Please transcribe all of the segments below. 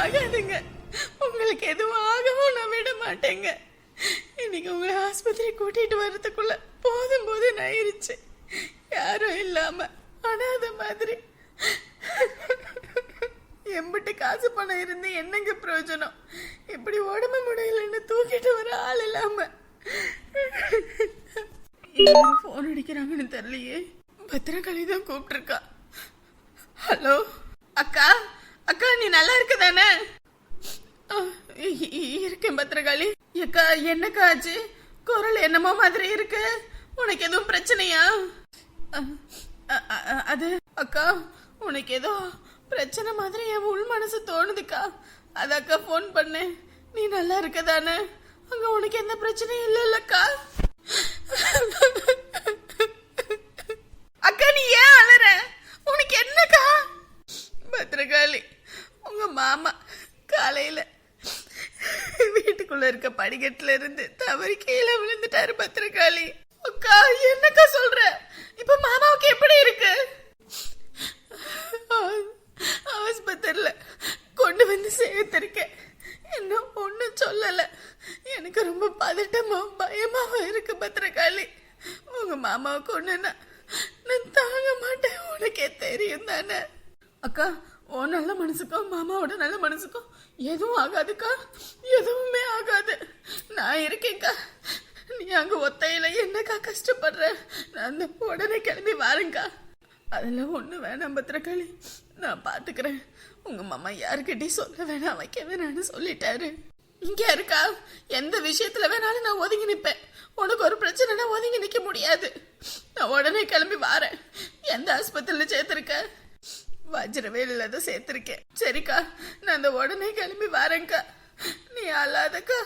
ஆகாதுங்க. உங்களுக்கு எதுவும் ஆகவும் நான் விட மாட்டேங்க. இன்னைக்கு உங்களை ஆஸ்பத்திரி கூட்டிட்டு வர்றதுக்குள்ள போதும் போதும் ஆயிருச்சு யாரும் இல்லாம அனாத மாதிரி. எம்பிட்டு காசு பணம் இருந்து என்னங்க பிரயோஜனம்? இப்படி உடம்பு முடியலன்னு தூக்கிட்டு வர ஆள் இல்லாம. ஃபோன் அடிக்கிறாங்கன்னு தெரியலையே. பத்திரகாளி தான் கூப்பிட்டுருக்கா. ஹலோ அக்கா. அக்கா நீ நல்லா இருக்க தானே? இருக்கேன் பத்திரகாளி. அக்கா என்னக்கா ஆச்சு? குரல் என்னமோ மாதிரி இருக்கு. உனக்கு எதுவும் பிரச்சனையா? அது அக்கா உனக்கு ஏதோ பிரச்சனை மாதிரி என் உள் மனசு தோணுதுக்கா. அதாக்கா ஃபோன் பண்ணேன். நீ நல்லா இருக்க தானே? அங்க உனக்கு எந்த பிரச்சனையும் இல்லைல்லக்கா அக்கா நீ ஏன் அலற உனக்கு என்னக்கா பத்திரகாளி உங்க மாமா காலையில் வீட்டுக்குள்ள இருக்க படிக்கட்டுல இருந்து தவறி கீழே விழுந்துட்டாரு பத்திரகாளி. அக்கா என்னக்கா சொல்ற? இப்ப மாமாவுக்கு எப்படி இருக்கு? ஆஸ்பத்திரியில கொண்டு வந்து சேர்த்திருக்கேன். இன்னும் ஒன்றும் சொல்லல. எனக்கு ரொம்ப பதட்டமாவும் பயமாவும் இருக்கு பத்திரகாளி. உங்க மாமாவுக்கு ஒண்ணுன்னா நான் தாங்க மாட்டேன். உனக்கே தெரியும் தானே. அக்கா ஓ நல்ல மனசுக்கும் மாமாவோட நல்ல மனசுக்கும் எதுவும் ஆகாதுக்கா. எதுவுமே ஆகாது. நான் இருக்கேன்க்கா. நீ அங்கே ஒத்தையில் என்னக்கா கஷ்டப்படுற? நான் அந்த உடனே கிளம்பி வாருங்கக்கா அதெல்லாம் ஒன்று வேணாம் பத்திரக்காளி நான் பார்த்துக்கிறேன் உங்கள் மாமா யாருக்கிட்டையும் சொல்ல வேணாம் வைக்க வேணான்னு சொல்லிட்டாரு. இங்கே இருக்கா. எந்த விஷயத்தில் வேணாலும் நான் ஒதுங்கி நிற்பேன் உனக்கு ஒரு பிரச்சனைனா ஒதுங்கி நிற்க முடியாது. நான் உடனே கிளம்பி வாரேன். எந்த ஆஸ்பத்திரியில் சேர்த்துருக்கேன் வஜ்ரவேலில் தான் சேர்த்திருக்கேன். சரிக்கா நான் அந்த உடனே கிளம்பி வரேன்க்கா. நீ அல்லாதக்கா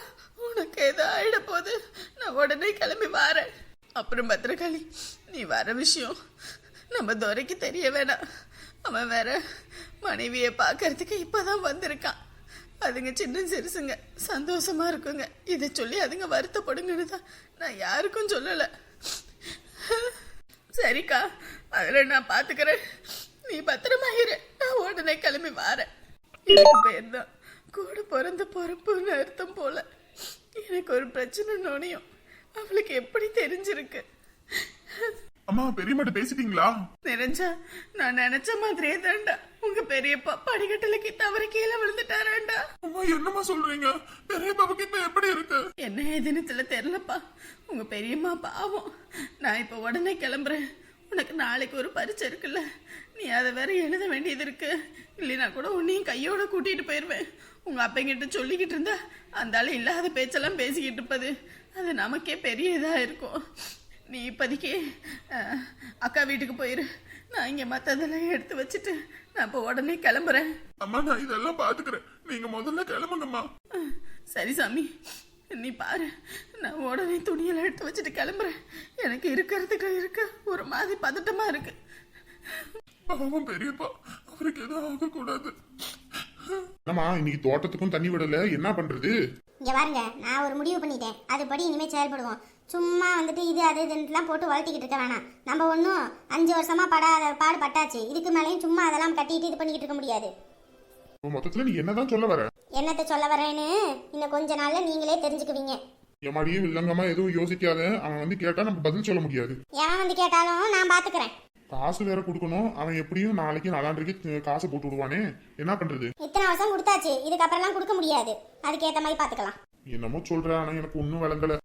உனக்கு ஏதோ ஆயிட போகுது நான் உடனே கிளம்பி வரேன். அப்புறம் பத்திரகாளி நீ வர விஷயம் நம்ம துரைக்கு தெரிய வேணாம். அவன் வேற மனைவியை பார்க்கறதுக்கு இப்போதான் வந்திருக்கான். அதுங்க சின்ன சிறுசுங்க சந்தோஷமா இருக்குங்க. இதை சொல்லி அதுங்க வருத்தப்படுங்கன்னு தான் நான் யாருக்கும் சொல்லலை. சரிக்கா அதில் நான் பார்த்துக்கிறேன் நீ பத்திரமா இரு நான் உடனே கிளம்பி வாரேன். எனக்கு பேர் தான் கூட பிறந்த பொறுப்புன்னு அர்த்தம் போல. எனக்கு ஒரு பிரச்சனை நோனியும். அவளுக்கு எப்படி தெரிஞ்சிருக்கு? அம்மா பெரியம்மாட்ட பேசிட்டீங்களா? தெரிஞ்சா நான் நினைச்ச மாதிரியே தான்டா. உங்க பெரியப்பா படிக்கட்டுல தவறி கீழே விழுந்துட்டாராண்டா அம்மா என்னம்மா சொல்றீங்க? பெரியப்பாவுக்கு இப்ப எப்படி இருக்கு? என்ன ஏதுன்னு தெரியல தெரியலப்பா. உங்க பெரியம்மா பாவம். நான் இப்ப உடனே கிளம்புறேன். உனக்கு நாளைக்கு ஒரு பரீட்சை இருக்குல்ல? நீ அதை வேற எழுத வேண்டியது இருக்கு. இல்லைனா கூட உன்னையும் கையோட கூட்டிட்டு போயிருவேன். உங்க அப்பங்கிட்ட சொல்லிக்கிட்டு இருந்தா அந்த ஆளு இல்லாத பேச்செல்லாம் பேசிக்கிட்டு இருப்பது. அது நமக்கே பெரிய இதா இருக்கும். நீ இப்போதைக்கு அக்கா வீட்டுக்கு போயிரு. நான் இங்க மத்ததெல்லாம் எடுத்து வச்சுட்டு நான் இப்போ உடனே கிளம்புறேன். அம்மா நான் இதெல்லாம் பாத்துக்கிறேன் நீங்க முதல்ல கிளம்புங்கம்மா சரி சாமி. நீ பாரு நான் உடனே துணியெல்லாம் எடுத்து வச்சுட்டு கிளம்புறேன். எனக்கு இருக்கிறதுக்கு இருக்க ஒரு மாதிரி பதட்டமா இருக்கு. பாவம் பெரியப்பா அவருக்கு எதுவும் ஆகக்கூடாது. என்னம்மா இன்னைக்கு தோட்டத்துக்கும் தண்ணி விடல என்ன பண்றது? இங்க பாருங்க நான் ஒரு முடிவு பண்ணிட்டேன். அதுபடி இனிமே செயல்படுவோம். சும்மா வந்துட்டு இது அது இதுலாம் போட்டு வளர்த்திக்கிட்டு இருக்க வேணாம். நம்ம ஒன்றும் அஞ்சு வருஷமா படாத பாடு பட்டாச்சு இதுக்கு மேலேயும் சும்மா அதெல்லாம் கட்டிட்டு இது பண்ணிக்கிட்டு இருக்க முடியாது. மொத்தத்துல நீ என்னதான் சொல்ல வர? என்னத்தை சொல்ல வரேன்னு இன்னும் கொஞ்ச நாள்ல நீங்களே தெரிஞ்சுக்குவீங்க. என் மடியும் இல்லங்கம்மா எதுவும் யோசிக்காத. அவன் வந்து கேட்டா நம்ம பதில் சொல்ல முடியாது. எவன் வந்து கேட்டாலும் நான் பாத்துக்கிறேன். காசு வேற கொடுக்கணும். அவன் எப்படியும் நாளைக்கு நாலாண்டரைக்கு காசு போட்டு விடுவானே. என்ன பண்றது? இத்தனை வருஷம் கொடுத்தாச்சு. இதுக்கப்புறம்லாம் கொடுக்க முடியாது. அதுக்கேற்ற மாதிரி பாத்துக்கலாம். என்னமோ சொல்ற ஆனா எனக்கு ஒன்னும் விளங்கல.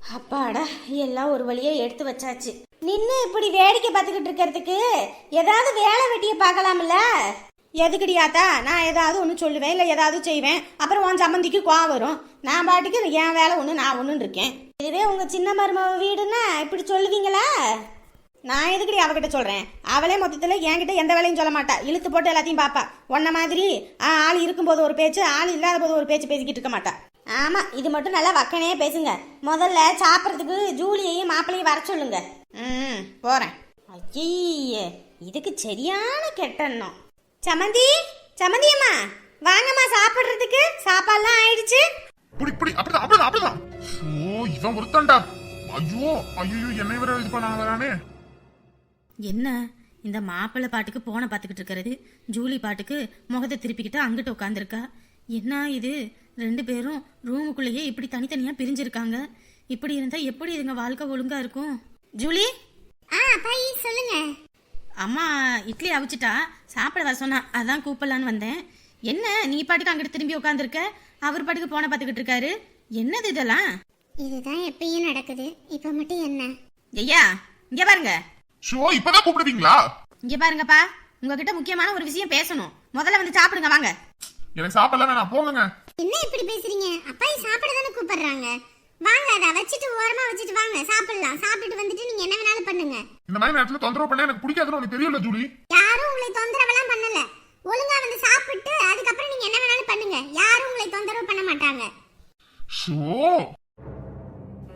அப்பாடா எல்லாம் ஒரு வழியா எடுத்து வச்சாச்சு. நின்று இப்படி வேடிக்கை பார்த்துக்கிட்டு இருக்கிறதுக்கு ஏதாவது வேலை வெட்டியை பார்க்கலாம்ல? எதுக்குடியாத்தா நான் ஏதாவது ஒன்று சொல்லுவேன் இல்லை ஏதாவது செய்வேன். அப்புறம் உன் சம்மந்திக்கு கோவம் வரும். நான் பாட்டுக்கு என் வேலை ஒன்று நான் ஒன்றுன்னு இருக்கேன். இதுவே உங்கள் சின்ன மருமக வீடுன்னா இப்படி சொல்லுவீங்களா? நான் எதுக்குடி அவகிட்ட சொல்கிறேன் அவளே மொத்தத்தில் என்கிட்ட எந்த வேலையும் சொல்ல மாட்டா. இழுத்து போட்டு எல்லாத்தையும் பார்ப்பா உன்ன மாதிரி ஆ, ஆள் இருக்கும்போது ஒரு பேச்சு ஆள் இல்லாத போது ஒரு பேச்சு பேசிக்கிட்டு இருக்க மாட்டா. ஆமா இது மட்டும் நல்லா வக்கனே பேசுங்க. முதல்ல சாப்பிட்றதுக்கு ஜூலியையும் மாப்பிளையும் வர சொல்லுங்க. ம் போறேன். ஐயே இதுக்கு சரியான கெட்டெண்ணம் சமந்தி சமந்தி அம்மா வாங்கம்மா சாப்பிட்றதுக்கு. சாப்பாடுலாம் ஆயிடுச்சு. இப்படி இப்படி அப்படிதான் அப்படிதான் அப்படிதான். ஓ இவன் ஒருத்தான்டா. ஐயோ ஐயோ என்னை வேற இது பண்ண வரானே. என்ன? இந்த மாப்பிள்ளை பாட்டுக்கு போனை பார்த்துக்கிட்டு இருக்கிறது? ஜூலி பாட்டுக்கு முகத்தை திருப்பிக்கிட்டு அங்கிட்டு உட்காந்துருக்கா என்ன இது? ரெண்டு பேரும் ரூமுக்குள்ளேயே இப்படி தனித்தனியாக பிரிஞ்சிருக்காங்க. இப்படி இருந்தால் எப்படி இதுங்க வாழ்க்கை ஒழுங்கா இருக்கும்? ஜூலி? ஆ அப்பாயி சொல்லுங்க. அம்மா இட்லி அவிச்சிட்டா? சாப்பிட வர சொன்னா அதான் கூப்பிடலான்னு வந்தேன். என்ன நீ பாட்டுக்கு அங்கிட்டு திரும்பி உட்காந்துருக்க அவர் பாட்டுக்கு போனை பார்த்துக்கிட்டு இருக்காரு. என்னது இதெல்லாம்? இதுதான் எப்பயும் நடக்குது. இப்ப மட்டும் என்ன? ஐயா இங்க பாருங்க. ஷோ இப்பதான் கூப்பிடுவீங்களா? இங்க பாருங்கப்பா. உங்ககிட்ட முக்கியமான ஒரு விஷயம் பேசணும். முதல்ல வந்து சாப்பிடுங்க வாங்க. எனக்கு சாப்பிடலாம் வேணாம் போங்க என்ன இப்படி பேசுறீங்க? அப்பாயி சாப்பிட தானே கூப்பிடுறாங்க. வாங்க அதை வச்சுட்டு ஓரமா வச்சுட்டு வாங்க. சாப்பிடலாம். சாப்பிட்டுட்டு வந்துட்டு நீங்க என்ன வேணாலும் பண்ணுங்க. இந்த மாதிரி நேரத்துல தொந்தரவு பண்ண எனக்கு பிடிக்காதுன்னு உனக்கு தெரியல ஜூலி? யாரும் உங்களை தொந்தரவெல்லாம் பண்ணல. ஒழுங்கா வந்து சாப்பிட்டு அதுக்கப்புறம் நீங்க என்ன வேணாலும் பண்ணுங்க. யாரும் உங்களை தொந்தரவு பண்ண மாட்டாங்க. ஷோ!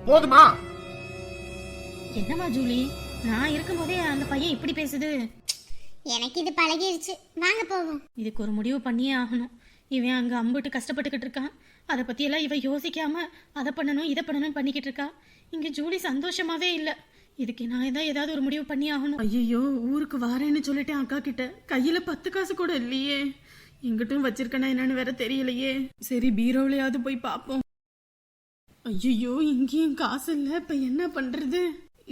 போதுமா? என்னம்மா ஜூலி? நான் இருக்கும்போதே அந்த பையன் இப்படி பேசுது. எனக்கு இது பழகிருச்சு. வாங்க போவோம். இதுக்கு ஒரு முடிவு பண்ணியே ஆகணும். இவன் அங்கே அம்பிட்டு கஷ்டப்பட்டுக்கிட்டு இருக்கான். அதை பற்றியெல்லாம் இவன் யோசிக்காமல் அதை பண்ணணும் இதை பண்ணணும்னு பண்ணிக்கிட்டு இருக்கா. இங்கே ஜூலி சந்தோஷமாகவே இல்லை. இதுக்கு நான் தான் ஏதாவது ஒரு முடிவு பண்ணி ஆகணும். ஐயோ ஊருக்கு வாரேன்னு சொல்லிட்டேன் அக்கா கிட்ட. கையில் பத்து காசு கூட இல்லையே. எங்கிட்டும் வச்சிருக்கேனா என்னன்னு வேற தெரியலையே. சரி பீரோவிலையாவது போய் பார்ப்போம். ஐயோ இங்கேயும் காசு இல்லை. இப்போ என்ன பண்ணுறது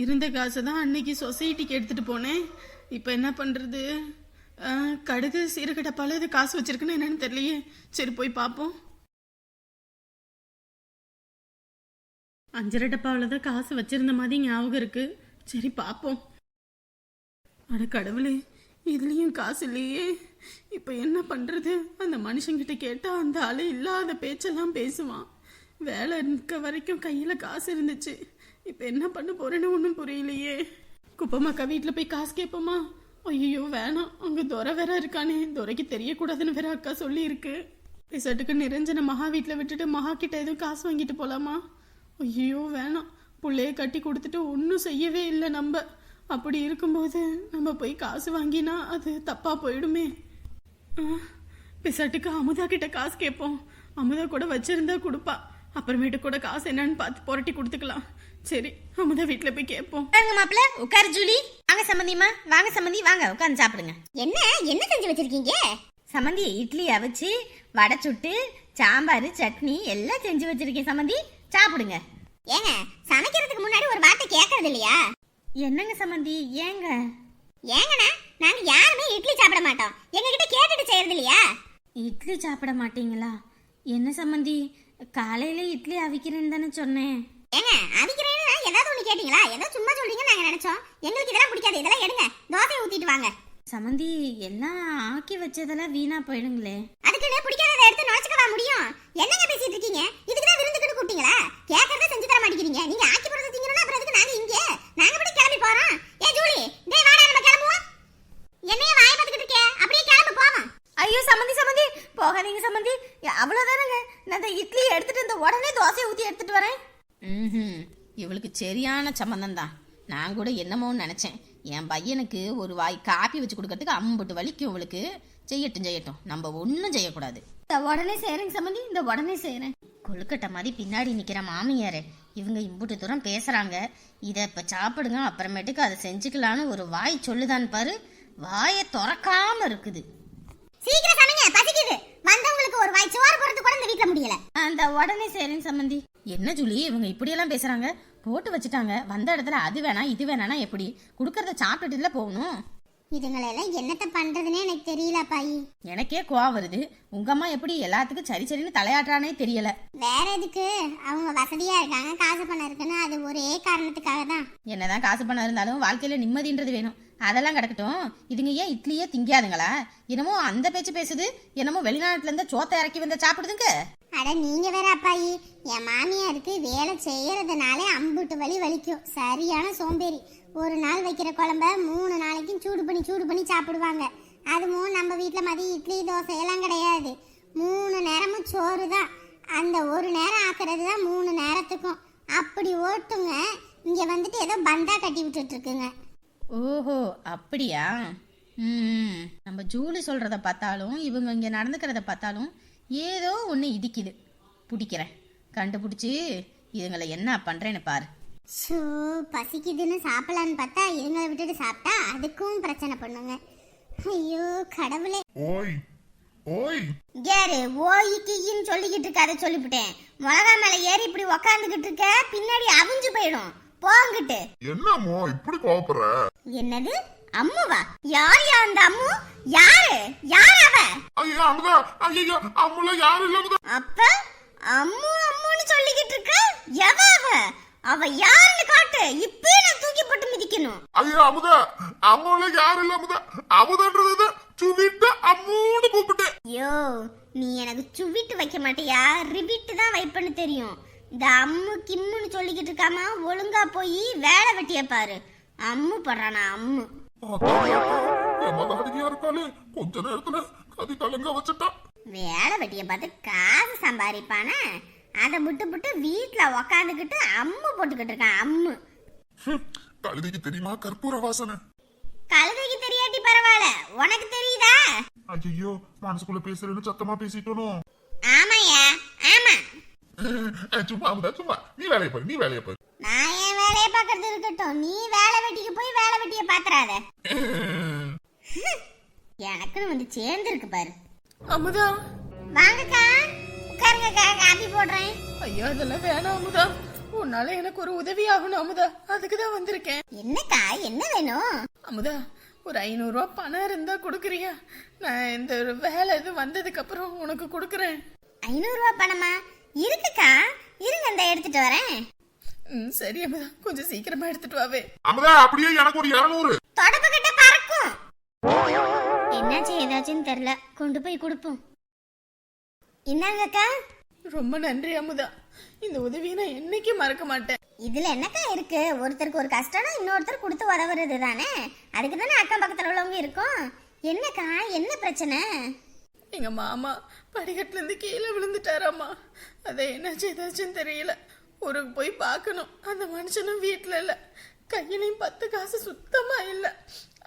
இருந்த காசை தான் அன்னைக்கு சொசைட்டிக்கு எடுத்துகிட்டு போனேன். இப்போ என்ன பண்ணுறது கடுகு சீரக டப்பால இது காசு வச்சிருக்குன்னு என்னன்னு தெரியலையே. சரி போய் பார்ப்போம். அஞ்சரை டப்பாவில் தான் காசு வச்சிருந்த மாதிரி ஞாபகம் இருக்கு. சரி பார்ப்போம். அட கடவுளே இதுலேயும் காசு இல்லையே. இப்போ என்ன பண்ணுறது அந்த மனுஷங்கிட்ட கேட்டால் அந்த ஆளு இல்லாத பேச்செல்லாம் பேசுவான். வேலை இருக்க வரைக்கும் கையில் காசு இருந்துச்சு. இப்போ என்ன பண்ண போறேன்னு ஒன்றும் புரியலையே. குப்பமாக்கா வீட்டில் போய் காசு கேட்போமா? ஐயோ வேணாம். அங்கே துறை வேற இருக்கானே. துறைக்கு தெரியக்கூடாதுன்னு வேற அக்கா சொல்லியிருக்கு. ரிசர்ட்டுக்கு நிரஞ்சன மகா வீட்டில் விட்டுட்டு மகா கிட்ட எதுவும் காசு வாங்கிட்டு போகலாமா ஐயோ வேணாம். பிள்ளைய கட்டி கொடுத்துட்டு ஒன்றும் செய்யவே இல்லை நம்ம. அப்படி இருக்கும்போது நம்ம போய் காசு வாங்கினா அது தப்பாக போயிடுமே. ஆ, பிசாட்டுக்கு அமுதா கிட்ட காசு கேட்போம். அமுதா கூட வச்சிருந்தா கொடுப்பா. அப்புறமேட்டு கூட காசு என்னன்னு பார்த்து புரட்டி கொடுத்துக்கலாம். சரி அமுதா வீட்டில் போய் கேட்போம் வாங்க மாப்பிள்ள உட்காரு ஜூலி. வாங்க சம்மந்திமா வாங்க சம்மந்தி வாங்க உட்காந்து சாப்பிடுங்க. என்ன? என்ன செஞ்சு வச்சிருக்கீங்க? சம்மந்தி இட்லி அவிச்சு வடை சுட்டு சாம்பார் சட்னி எல்லாம் செஞ்சு வச்சிருக்கேன் சம்மந்தி சாப்பிடுங்க. ஏங்க சமைக்கிறதுக்கு முன்னாடி ஒரு வார்த்தை கேட்கறது இல்லையா? என்னங்க சம்மந்தி ஏங்க? ஏங்கண்ணா நாங்க யாருமே இட்லி சாப்பிட மாட்டோம். எங்க கிட்ட கேட்டுட்டு செய்யறது இல்லையா? இட்லி சாப்பிட மாட்டீங்களா? என்ன சம்மந்தி காலையில இட்லி அவிக்கிறேன்னு தானே சொன்னேன். ஏங்க அவிக்கிறேன்னு ஏதாவது ஒண்ணு கேட்டீங்களா? ஏதோ சும்மா சொல்றீங்கன்னு நாங்க நினைச்சோம். எங்களுக்கு இதெல்லாம் பிடிக்காது. இதெல்லாம் எடுங்க. தோசையை ஊத்திட்டு வாங்க. சம்மந்தி எல்லாம் ஆக்கி வச்சதெல்லாம் வீணா போயிடுங்களே. அதுக்குன்னு பிடிக்காததை எடுத்து நுழைச்சுக்கவா முடியும்? என்னங்க பேசிட்டு இருக்கீங்க? இதுக்கு தான் விருந்துக்குன்னு கூப்பிட்டீங்களா? கேட்கறத செஞ்சு தர மாட்டேங்கிறீங்க. நீங்க ஆக்கி போறது திங்கணும்னா அப்புறம் எதுக்கு நாங்க இங்க? நாங்க மட்டும் கிளம்பி போறோம்? ஏ ஜூலி டேய் வாடா நம்ம கிளம்புவோம். என்னைய வாய் பார்த்துக்கிட்டு இருக்கே. அப்படியே கிளம்பு போவோம் ஐயோ சம்மந்தி சம்மந்தி போகாதீங்க சம்மந்தி அவ்வளோதானங்க நான் இந்த இட்லி எடுத்துட்டு இந்த உடனே தோசையை ஊற்றி எடுத்துட்டு வரேன். ம் இவளுக்கு சரியான சம்மந்தம் தான் நான் கூட என்னமோன்னு நினச்சேன். என் பையனுக்கு ஒரு வாய் காப்பி வச்சு கொடுக்கறதுக்கு அம்புட்டு வலிக்கும் இவளுக்கு. செய்யட்டும் செய்யட்டும். நம்ம ஒன்றும் செய்யக்கூடாது. இந்த உடனே செய்கிறேங்க சம்மந்தி இந்த உடனே செய்கிறேன் கொழுக்கட்டை மாதிரி பின்னாடி நிற்கிற மாமியார். இவங்க இம்புட்டு தூரம் பேசுகிறாங்க இதை இப்போ சாப்பிடுங்க அப்புறமேட்டுக்கு அதை செஞ்சுக்கலான்னு ஒரு வாய் சொல்லுதான்னு பாரு. வாயை திறக்காம இருக்குது. சீக்கிரம் சமைங்க பசிக்குது. வந்தவங்களுக்கு ஒரு வாய் சோறு போறது கூட இந்த வீட்ல முடியல. அந்த உடனே செய்கிறேங்க சம்மந்தி என்ன ஜூலி இவங்க இப்படியெல்லாம் பேசுகிறாங்க போட்டு வச்சுட்டாங்க. வந்த இடத்துல அது வேணாம் இது வேணாம்னா எப்படி? கொடுக்கறத சாப்பிட்டுட்டுல போகணும். இதுங்களெல்லாம் என்னத்த பண்றதுன்னே எனக்கு தெரியல பாயி எனக்கே கோவம் வருது. உங்க அம்மா எப்படி எல்லாத்துக்கும் சரி சரின்னு தலையாட்டுறானே தெரியல. வேற எதுக்கு? அவங்க வசதியா இருக்காங்க காசு பணம் இருக்குன்னு அது ஒரே காரணத்துக்காக தான். என்னதான் காசு பணம் இருந்தாலும் வாழ்க்கையில நிம்மதின்றது வேணும். அதெல்லாம் கிடக்கட்டும். இதுங்க ஏன் இட்லியே திங்காதுங்களா? என்னமோ அந்த பேச்சு பேசுது. என்னமோ வெளிநாட்டுல இருந்து சோத்தை இறக்கி வந்த சாப்பிடுதுங்க. அட நீங்க வேற அப்பாயி. என் மாமியாருக்கு வேலை செய்யறதுனாலே அம்புட்டு வலி வலிக்கும். சரியான சோம்பேறி. ஒரு நாள் வைக்கிற குழம்ப மூணு நாளைக்கும் சூடு பண்ணி சூடு பண்ணி சாப்பிடுவாங்க. அதுவும் நம்ம வீட்டில் மதியம் இட்லி தோசை எல்லாம் கிடையாது. மூணு நேரமும் சோறு தான். அந்த ஒரு நேரம் ஆக்குறது தான் மூணு நேரத்துக்கும். அப்படி ஓட்டுங்க. இங்கே வந்துட்டு ஏதோ பந்தா கட்டி விட்டுட்ருக்குங்க. ஓஹோ அப்படியா? ம் நம்ம ஜூலி சொல்கிறத பார்த்தாலும் இவங்க இங்கே நடந்துக்கிறத பார்த்தாலும் ஏதோ ஒன்று இடிக்குது. பிடிக்கிறேன். கண்டுபிடிச்சி இதுங்களை என்ன பண்றேன்னு பாரு. ஸோ பசிக்குதுன்னு சாப்பிடலான்னு பார்த்தா இவங்களை விட்டுட்டு சாப்பிட்டா அதுக்கும் பிரச்சனை பண்ணுங்க. ஐயோ கடவுளே. ஓய் ஓய். யாரு ஓய்க்கின்னு சொல்லிக்கிட்டு இருக்காத சொல்லிவிட்டேன். மிளகா மேல ஏறி இப்படி உக்காந்துக்கிட்டு இருக்க பின்னாடி அவிஞ்சு போயிடும். போங்கிட்டு என்னமோ இப்படி கோவப்படுற? என்னது? அம்முவா? யார் யா அந்த அம்மு? யாரு? யார் அவ? ஐயோ அமுதா. ஐயோ அம்முல யாரும் இல்ல அமுதா. அப்ப அம்மு அம்முன்னு சொல்லிக்கிட்டு இருக்க? எவ அவ? அவ யாருன்னு காட்டு. இப்பயே நான் தூக்கி போட்டு மிதிக்கணும். ஐயோ அமுதா. அம்முல யாரும் இல்ல அமுதா. அமுதன்றது சுவிட்ட அம்மூன்னு கூப்பிட்டேன். ஐயோ நீ எனக்கு சுவிட்டு வைக்க மாட்டியா? ரிவிட்டு தான் வைப்பேன்னு தெரியும். இந்த அம்மு கிம்முன்னு சொல்லிக்கிட்டு இருக்காம ஒழுங்கா போய் வேலை வெட்டிய பாரு. அம்மு படுறானா அம்மு. மகாதினியா இருக்காளே கொஞ்ச நேரத்துல கதி கலங்க வச்சுட்டா வேலை வெட்டிய பார்த்து காசு சம்பாதிப்பானே? அதை விட்டு விட்டு வீட்டில் உக்காந்துக்கிட்டு அம்மு போட்டுக்கிட்டு இருக்கான் அம்மு. கழுதைக்கு தெரியுமா கற்பூர வாசனை? கழுதைக்கு தெரியாட்டி பரவாயில்ல. உனக்கு தெரியுதா? ஐயோ மனசுக்குள்ள பேசுறேன்னு சத்தமா பேசிட்டணும் ஆமாய்யா ஆமா. சும்மா சும்மா. நீ வேலையை பாரு நீ வேலையை பாரு. நான் பார்க்கறது இருக்கட்டும். நீ வேலை வெட்டிக்கு போய் வேலை வெட்டிய பாத்துறாத. எனக்குன்னு வந்து சேர்ந்துருக்கு பாரு. அமுதா. வாங்கக்கா. உட்காருங்கக்கா காபி போடுறேன். ஐயோ அதெல்லாம் வேணாம் அமுதா. உன்னால எனக்கு ஒரு உதவி ஆகணும் அமுதா. அதுக்கு தான் வந்திருக்கேன். என்னக்கா என்ன வேணும்? அமுதா ஒரு ஐநூறுரூவா பணம் இருந்தா கொடுக்குறியா? நான் இந்த ஒரு வேலை இது வந்ததுக்கு அப்புறம் உனக்கு கொடுக்குறேன். ஐநூறுரூவா பணமா? இருக்குக்கா. இருங்க இந்த எடுத்துட்டு வரேன். ம் சரி அமுதா. கொஞ்சம் சீக்கிரமா எடுத்துட்டு வாவே. அமுதா அப்படியே எனக்கு ஒரு இருநூறு. தொடப்பு கிட்ட பறக்கும். என்னாச்சு ஏதாச்சுன்னு தெரியல. கொண்டு போய் கொடுப்போம். என்னங்கக்கா ரொம்ப நன்றி அமுதா. இந்த உதவியை நான் என்னைக்கும் மறக்க மாட்டேன். இதுல என்னக்கா இருக்கு? ஒருத்தருக்கு ஒரு கஷ்டம்னா இன்னொருத்தர் கொடுத்து உதவுறது தானே? அதுக்கு தானே அக்கம் பக்கத்துல உள்ளவங்க இருக்கும். என்னக்கா? என்ன பிரச்சனை? எங்க மாமா படிக்கட்டுல இருந்து கீழே விழுந்துட்டாராமா அதை என்ன செய்தாச்சுன்னு தெரியல. ஊருக்கு போய் பார்க்கணும். அந்த மனுஷனும் வீட்டில் இல்லை. கையிலையும் பத்து காசு சுத்தமா இல்லை.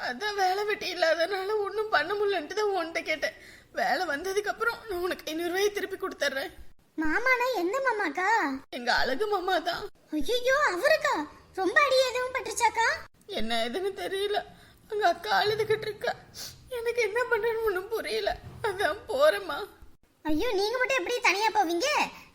அதான் வேலை வெட்டி இல்லாதனால ஒன்றும் பண்ண முடியலன்ட்டு தான் உன்கிட்ட கேட்டேன். வேலை வந்ததுக்கு அப்புறம் நான் உனக்கு ஐநூறுரூவாயை திருப்பி கொடுத்துட்றேன் மாமானா எந்த மாமாக்கா? எங்க அழகு மாமா தான். ஐயோ அவருக்கா? ரொம்ப அடி எதுவும் பட்டுருச்சாக்கா? என்ன ஏதுன்னு தெரியல. அங்க அக்கா அழுதுகிட்டு இருக்கா. எனக்கு என்ன ஒன்றும் புரியல. அதான் போறேம்மா. ஐயோ நீங்க மட்டும் எப்படி தனியா போவீங்க?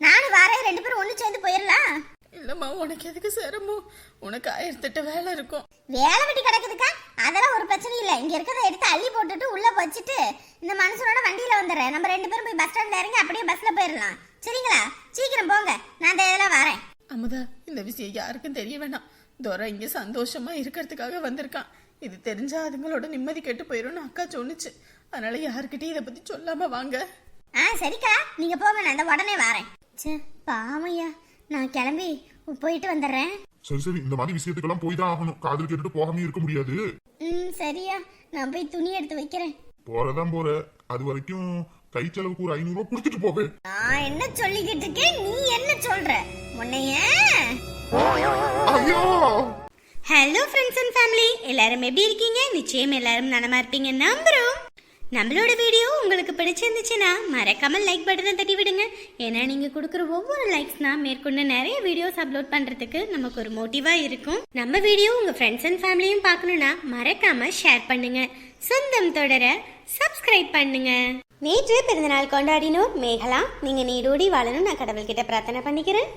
நானும் வரேன் ரெண்டு பேரும் ஒண்ணு சேர்ந்து போயிடலாம். இல்லம்மா உனக்கு எதுக்கு சிரமம்? உனக்கு ஆயிரத்தெட்டு வேலை இருக்கும். வேலை வெட்டி கிடக்குதுக்கா? அதெல்லாம் ஒரு பிரச்சனை இல்லை. இங்க இருக்கிறத எடுத்து அள்ளி போட்டுட்டு உள்ள வச்சுட்டு இந்த மனுஷனோட வண்டியில வந்துடுறேன். நம்ம ரெண்டு பேரும் போய் பஸ் ஸ்டாண்ட்ல இறங்கி அப்படியே பஸ்ல போயிடலாம். சரிங்களா? சீக்கிரம் போங்க. நான் இந்த இதெல்லாம் வரேன். அமுதா இந்த விஷயம் யாருக்கும் தெரிய வேணாம். துரை இங்க சந்தோஷமா இருக்கிறதுக்காக வந்திருக்கான். இது தெரிஞ்சா அதுங்களோட நிம்மதி கெட்டு போயிரும்னு அக்கா சொன்னுச்சு. அதனால யாருக்கிட்டையும் இதை பத்தி சொல்லாம வாங்க. ஆ சரிக்கா. நீங்க போங்க நான் இந்த உடனே வரேன். சே பாவையா நான் கிளம்பி போயிட்டு வந்துடுறேன். சரி சரி. இந்த மாதிரி விஷயத்துக்கெல்லாம் போய் தான் ஆகணும். காதல் கேட்டுட்டு போகாம இருக்க முடியாது. ம் சரியா. நான் போய் துணி எடுத்து வைக்கிறேன். போறதான் போற. அது வரைக்கும் கை செலவுக்கு ஒரு ஐநூறு ரூபாய் கொடுத்துட்டு போவேன். நான் என்ன சொல்லிக்கிட்டு இருக்கேன்? நீ என்ன சொல்ற? உன்னைய? ஐயோ! ஹலோ ஃப்ரெண்ட்ஸ் அண்ட் ஃபேமிலி எல்லாரும் எப்படி இருக்கீங்க? நிச்சயம் எல்லாரும் நலமா இருப்பீங்க நம்புறோம். நம்மளோட வீடியோ உங்களுக்கு பிடிச்சிருந்துச்சுன்னா மறக்காமல் லைக் பட்டனை தட்டி விடுங்க. ஏன்னா நீங்கள் கொடுக்குற ஒவ்வொரு லைக்ஸ்னால் மேற்கொண்டு நிறைய வீடியோஸ் அப்லோட் பண்ணுறதுக்கு நமக்கு ஒரு மோட்டிவாக இருக்கும். நம்ம வீடியோ உங்கள் ஃப்ரெண்ட்ஸ் அண்ட் ஃபேமிலியும் பார்க்கணும்னா மறக்காமல் ஷேர் பண்ணுங்க. சொந்தம் தொடர சப்ஸ்கிரைப் பண்ணுங்க. நேற்று பிறந்தநாள் கொண்டாடினோர் மேகலா. நீங்கள் நீடோடி வாழணும் நான் கடவுள்கிட்ட பிரார்த்தனை பண்ணிக்கிறேன்.